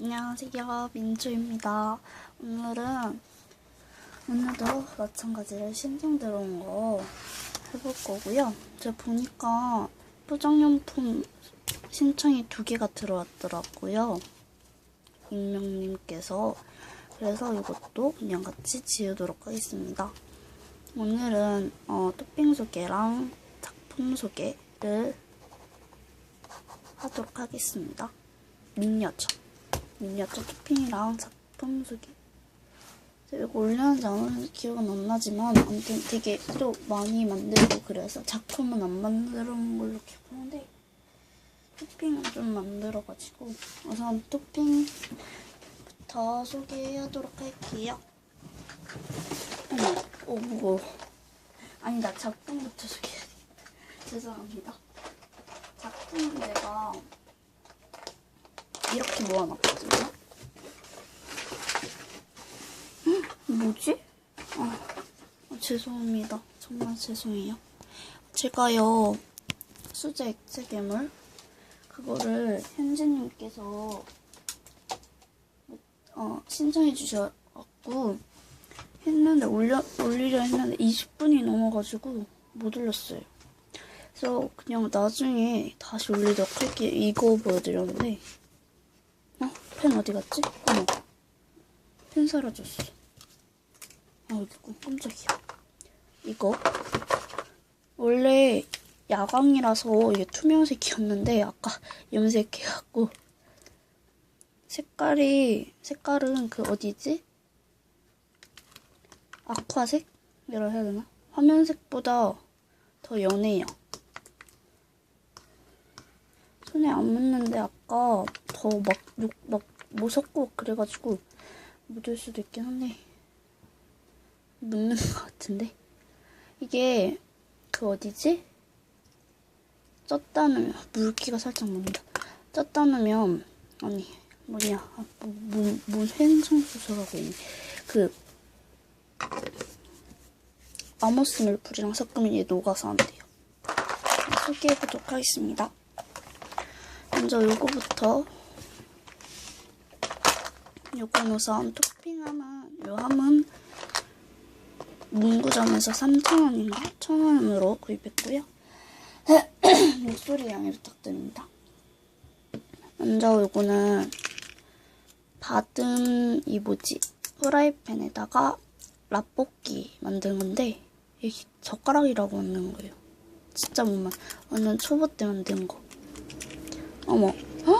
안녕하세요, 민주입니다. 오늘은 오늘도 마찬가지로 신청 들어온 거 해볼 거고요. 제가 보니까 포장용품 신청이 두 개가 들어왔더라고요. 익명님께서 그래서 이것도 그냥 같이 지우도록 하겠습니다. 오늘은 어, 토핑 소개랑 작품 소개를 하도록 하겠습니다. 미니어 처. 미니어처 토핑이랑 작품 소개. 이거 올렸는지 안 올렸는지 기억은 안 나지만 아무튼 되게 또 많이 만들고 그래서 작품은 안 만들어온 걸로 기억하는데 토핑은 좀 만들어가지고 우선 토핑부터 소개하도록 할게요. 어머, 어 무거워. 아니 나 작품부터 소개. 죄송합니다. 작품은 내가 이렇게 모아놨거든요. 헉, 뭐지? 아, 아, 죄송합니다. 정말 죄송해요. 제가요, 수제 액체 괴물, 그거를 현지님께서, 어, 신청해 주셔갖고, 했는데, 올려, 올리려 했는데 20분이 넘어가지고 못 올렸어요. 그래서 그냥 나중에 다시 올리도록 할게요. 이거 보여드렸는데, 어? 펜 어디 갔지? 어머. 펜 사라졌어. 아이고, 깜짝이야. 이거. 원래 야광이라서 이게 투명색이었는데, 아까 염색해갖고. 색깔이, 색깔은 그 어디지? 아쿠아색? 이라 해야 되나? 화면색보다 더 연해요. 손에 안 묻는데 아까 더 막, 욕, 막, 무섭고 그래가지고 묻을 수도 있긴 한데 묻는 것 같은데? 이게 그 어디지? 쪘다 놓으면 물기가 살짝 묻는다. 쪘다 놓으면 아니 뭐냐 아, 뭐 횡성수소라고 있네 그 아모스 물풀이랑 섞으면 얘 녹아서 안 돼요. 소개해보도록 하겠습니다 먼저 요거부터 요건 우선 토핑하면 요 함은 문구점에서 3,000원인가 1,000원으로 구입했고요. 목소리 양해 부탁드립니다. 먼저 요거는 받은 이 뭐지 프라이팬에다가 라볶이 만든 건데 이게 젓가락이라고 만든 거예요. 진짜 못만 완전 초보 때 만든 거. 어머. 헉!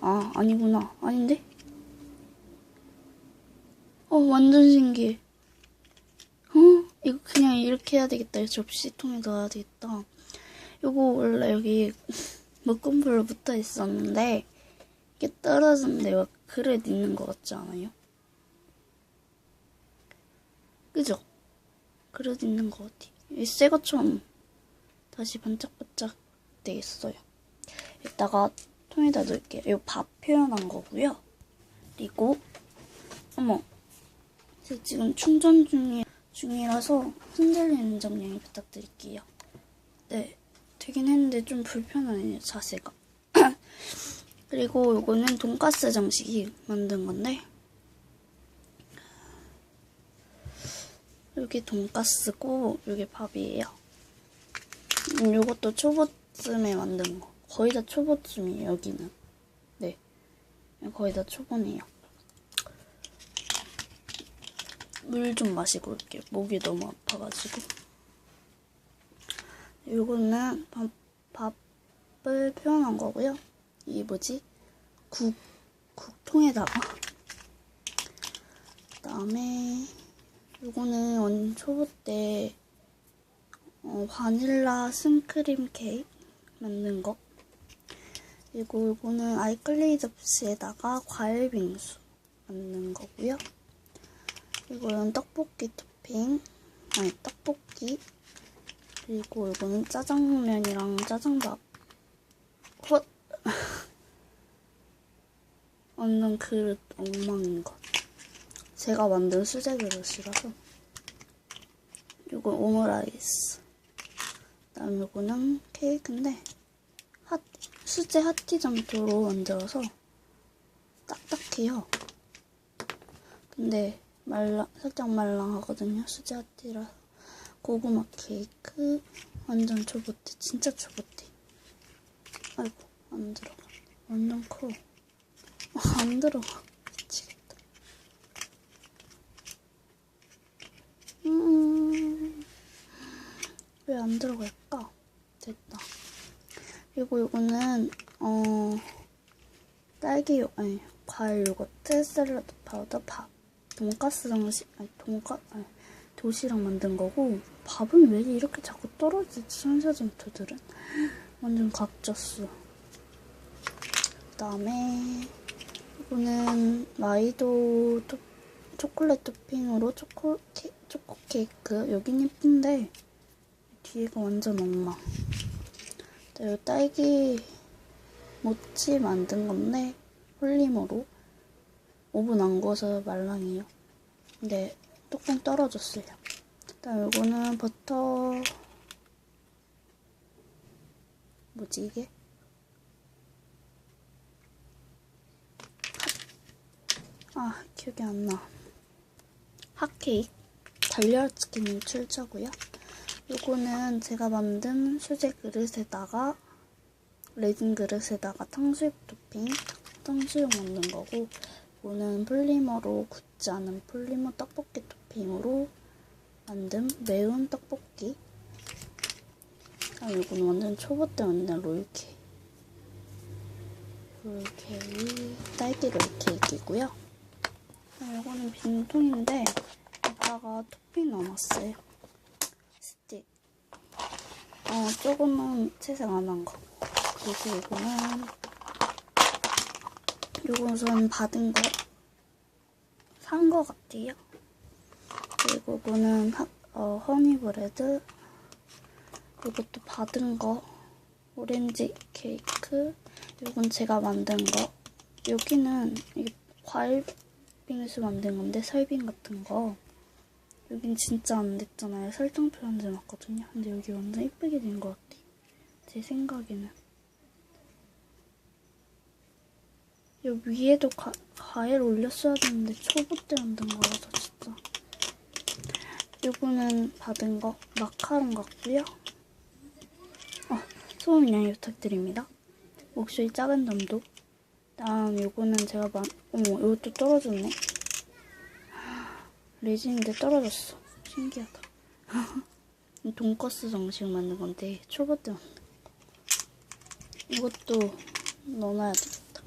아, 아니구나. 아닌데? 어, 완전 신기해. 어? 이거 그냥 이렇게 해야 되겠다. 이 접시통에 넣어야 되겠다. 요거 원래 여기 묶음불로 붙어 있었는데, 이게 떨어졌는데, 왜 그릇 있는 것 같지 않아요? 그죠? 그릇 있는 것 같아. 이 새 것처럼 다시 반짝반짝 되겠어요. 이따가 통에다 넣을게요. 이거 밥 표현한 거고요. 그리고 어머, 제가 지금 충전 중이, 중이라서 흔들리는 점 양해 부탁드릴게요. 네, 되긴 했는데 좀 불편하네요, 자세가. 그리고 이거는 돈가스 장식이 만든 건데 여기 돈가스고 여기 밥이에요. 음, 요것도 초보 쯤에 만든 거. 거의 다 초보쯤이에요, 여기는. 네. 거의 다 초보네요. 물 좀 마시고 올게요. 목이 너무 아파가지고. 요거는 밥, 밥을 표현한 거고요. 이게 뭐지? 국, 국통에다가. 그 다음에, 요거는 초보 때 어, 바닐라 생크림 케이크 만든 거. 그리고 이거는 아이클레이 접시에다가 과일 빙수 만든 거고요. 이거는 떡볶이 토핑, 아니 떡볶이. 그리고 이거는 짜장면이랑 짜장밥. 헛! 완전 그릇 엉망인 것. 제가 만든 수제 그릇이라서. 이거 오므라이스. 그다음에 이거는 케이크인데 핫 수제 하티잠토로 만들어서 딱딱해요. 근데 말랑 살짝 말랑하거든요. 수제 하티라 고구마 케이크 완전 초보대 진짜 초보대. 아이고 안 들어가. 완전 커. 안 들어가. 미치겠다. 음, 왜 안 들어갈까? 됐다. 그리고 이거는 어 딸기 요 아니 과일 요거트 샐러드 파우더 밥 돈가스 정식 아니 돈가 아니 도시락 만든 거고 밥은 왜 이렇게 자꾸 떨어지지 천사점토들은 완전 각졌어. 그다음에 이거는 마이도 토, 초콜릿 토핑으로 초코 케, 초코 케이크 여긴 예쁜데 뒤에가 완전 엉망. 네, 이 딸기 모찌 만든 건데 폴리머로 오븐 안 구워서 말랑해요. 근데 뚜껑 떨어졌어요. 일단 이거는 버터 뭐지 이게? 아 기억이 안 나. 핫케이크 달걀 치킨 출처고요. 요거는 제가 만든 수제 그릇에다가 레진 그릇에다가 탕수육 토핑 탕수육 만든 거고 이거는 폴리머로 굳지 않은 폴리머 떡볶이 토핑으로 만든 매운 떡볶이. 아 이거는 완전 초보 때 만든 롤케이크. 롤케이크 딸기 롤케이크이고요. 아, 이거는 빈통인데 이따가 토핑 넣어놨어요 어 조금은 채색 안 한 거. 그리고 이거는 요것은 받은 거. 산 거 같아요. 그리고 이거는 하, 어, 허니브레드. 이것도 받은 거. 오렌지 케이크. 이건 제가 만든 거. 여기는 과일 빙수 만든 건데 설빙 같은 거 여긴 진짜 안 됐잖아요. 설탕 표현제 맞거든요. 근데 여기 완전 이쁘게 된 것 같아. 제 생각에는. 여 위에도 가, 과일 올렸어야 되는데 초보 때 만든 거라서 진짜. 요거는 받은 거? 마카롱 같고요. 어, 소금 양해 부탁드립니다. 목소리 작은 점도. 다음 요거는 제가 만 어머 이것도 떨어졌네 레진인데 떨어졌어. 신기하다. 이 돈가스 정식 만든 건데 초보 때 만든 거 이것도 넣어놔야 되겠다.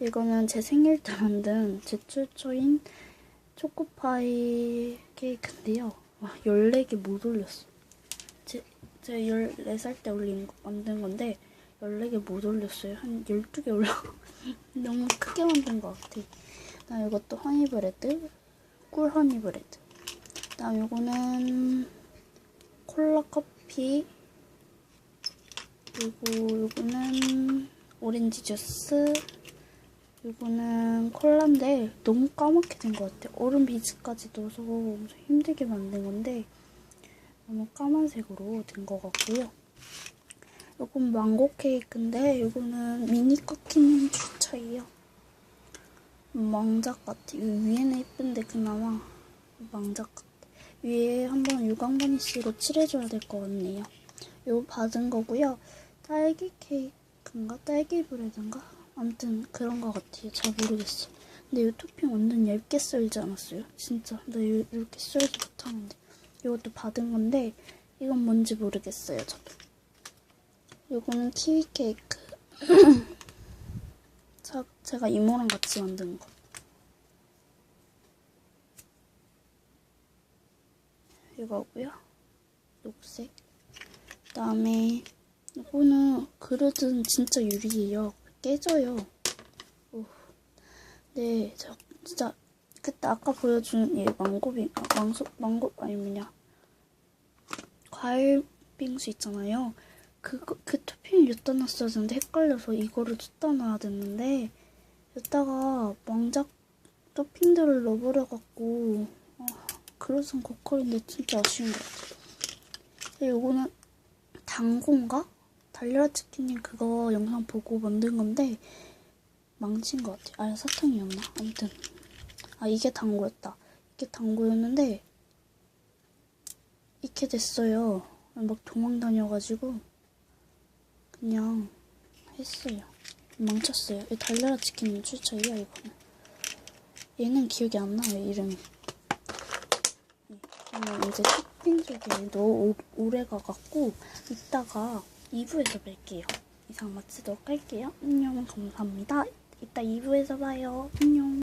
이거는 제 생일 때 만든 제 최초인 초코파이 케이크인데요. 와 14개 못 올렸어. 제, 제가 14살 때 올린 거, 만든 건데 14개 못 올렸어요. 한 12개 올라 너무 크게 만든 것 같아. 그다음 이것도 허니브레드, 꿀 허니 브레드. 그다음 요거는 콜라 커피. 그리고 요거는 오렌지 주스. 요거는 콜라인데 너무 까맣게 된 것 같아. 얼음 비즈까지 넣어서 엄청 힘들게 만든 건데 너무 까만색으로 된 것 같고요. 요건 망고 케이크인데 요거는 미니 꺾이는 주차예요. 망작 같아. 요 위에는 예쁜데 그나마 망작 같아. 위에 한번 유광바니쉬로 칠해줘야 될 것 같네요. 요 받은 거고요. 딸기 케이크인가? 딸기 브레드인가? 아무튼 그런 것 같아요. 잘 모르겠어. 근데 이 토핑 완전 얇게 썰지 않았어요? 진짜. 나 이- 이렇게 썰지 못하는데. 이것도 받은 건데 이건 뭔지 모르겠어요. 저도. 요거는 키위 케이크. 자, 제가 이모랑 같이 만든 거. 이거고요. 녹색. 그다음에 이거는 그릇은 진짜 유리예요. 깨져요. 오. 네, 저 진짜 그때 아까 보여준 이 망고빙, 아, 망소, 망고 아니 뭐냐 과일 빙수 있잖아요. 그거 그 토핑을 여기다 놨어야 되는데 헷갈려서 이거를 여기다 놔야 됐는데 여기다가 망작 토핑들을 넣어버려갖고 아, 그릇은 고퀄인데 진짜 아쉬운 것 같아요. 이거는 당고인가? 달려라 치킨님 그거 영상 보고 만든 건데 망친 것 같아요. 아 사탕이었나? 아무튼 아 이게 당구였다. 이게 당구였는데 이렇게 됐어요. 막 도망 다녀가지고 그냥 했어요. 망쳤어요. 이 달려라 치킨 출처이야 이거는. 얘는 기억이 안 나요 이름이. 네, 저는 이제 쇼핑 오- 오래 가갖고 이따가 2부에서 뵐게요. 이상 마치도록 할게요. 안녕 감사합니다. 이따 2부에서 봐요. 안녕.